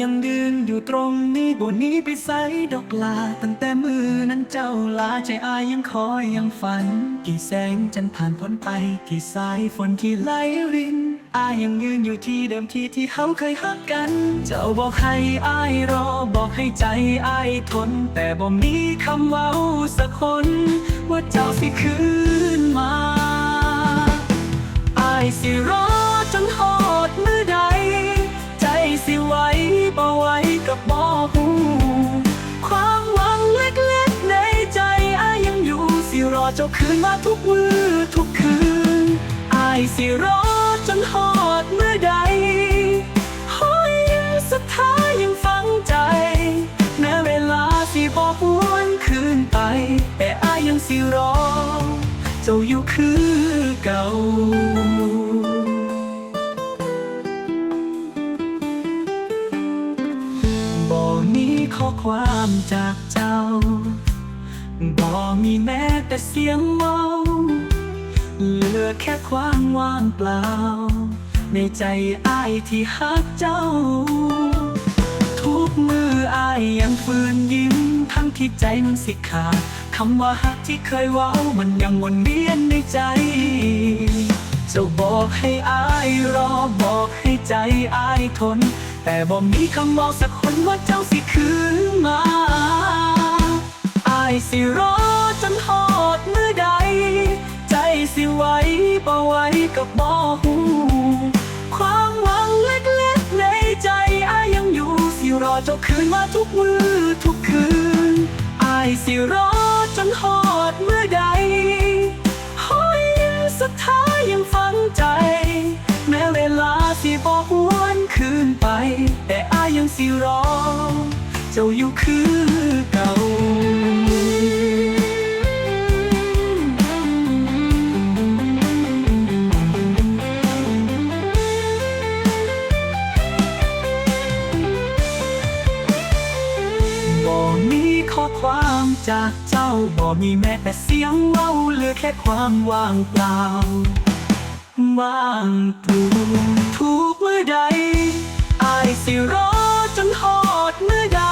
ยังดืนอยู่ตรงนี้บนนี้ไปใส่ดอกลา ตั้งแต่มือนั้นเจ้าลาใจอายยังคอยยังฝัน กี่แสงจันทร์ผ่านพ้นไป กี่สายฝนที่ไหลรินอายยังยืนอยู่ที่เดิมที่ที่เขาเคยฮักกัน เจ้าบอกให้อายรอบอกให้ใจอายทน แต่บ่มีคำเว้าสักคน ว่าเจ้าสิคืนมาอายสิรอ จ้าคืนมาทุกมือทุกคืนอายสิรอจนหอดเมื่อใดหอยยังศรัทธายยังฝังใจ แม้เวลาสิบ่หวนคืนไป แต่อายยังสิรอ เจ้าอยู่คือเก่าบ่มีข้อความจากเจ้า บ่มีแม้แต่เสียงเมาเหลือแค่ความว่างเปล่า ในใจอ้ายที่ฮักเจ้า ทุกมืออายยังฝืนยิ้ม ทั้งที่ใจมันสิขาดคำว่าฮักที่เคยเว้ามันยังวนเวียนในใจ เจ้าบอกให้อายรอบอกให้ใจอายทน แต่บ่มีคำบอกสักคนว่าเจ้าสิคืนมาายสิรอจนหอดมือใด ใจสิไหว้บ่ไหว้กับบ่หูความหวังเล็กๆในใจอายยังอยู่สิรอเจ้าคืนมาทุกมือทุกคืนอายสิรอจนหอดมือใดหอยยังศรัทธายังฝังใจ แม้เวลาสิบ่หวนคืนไป แต่อายยังสิรอ เจ้าอยู่คือเก่า มีข้อความจากเจ้าบ่มีแม้แต่เสียงเว้าเหลือแค่ความว่างเปล่าว่างเปล่าทุกเมื่อใดอายสิรอจนหอดเมื่อใด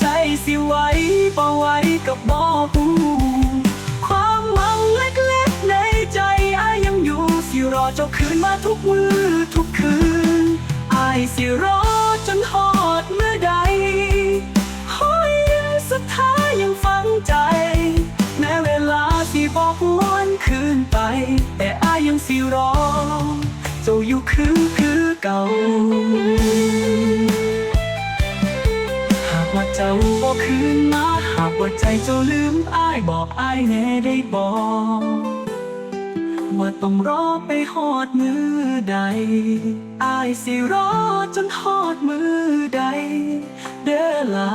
ใจสิไว้บ่ไว้กับบ่หูความหวังเล็กๆในใจอายยังอยู่สิรอเจ้าคืนมาทุกมือทุกคืนอายสิรอจนหอด คืนไป แต่อายยังสิรอเจ้าอยู่คือคือเก่า หากว่าเจ้าบอกคืนมา หากว่าใจเจ้าลืมอายบอกอายแน่ได้บอกว่าต้องรอไปหอดมือใด อายสิรอจนหอดมือใด เด้อลา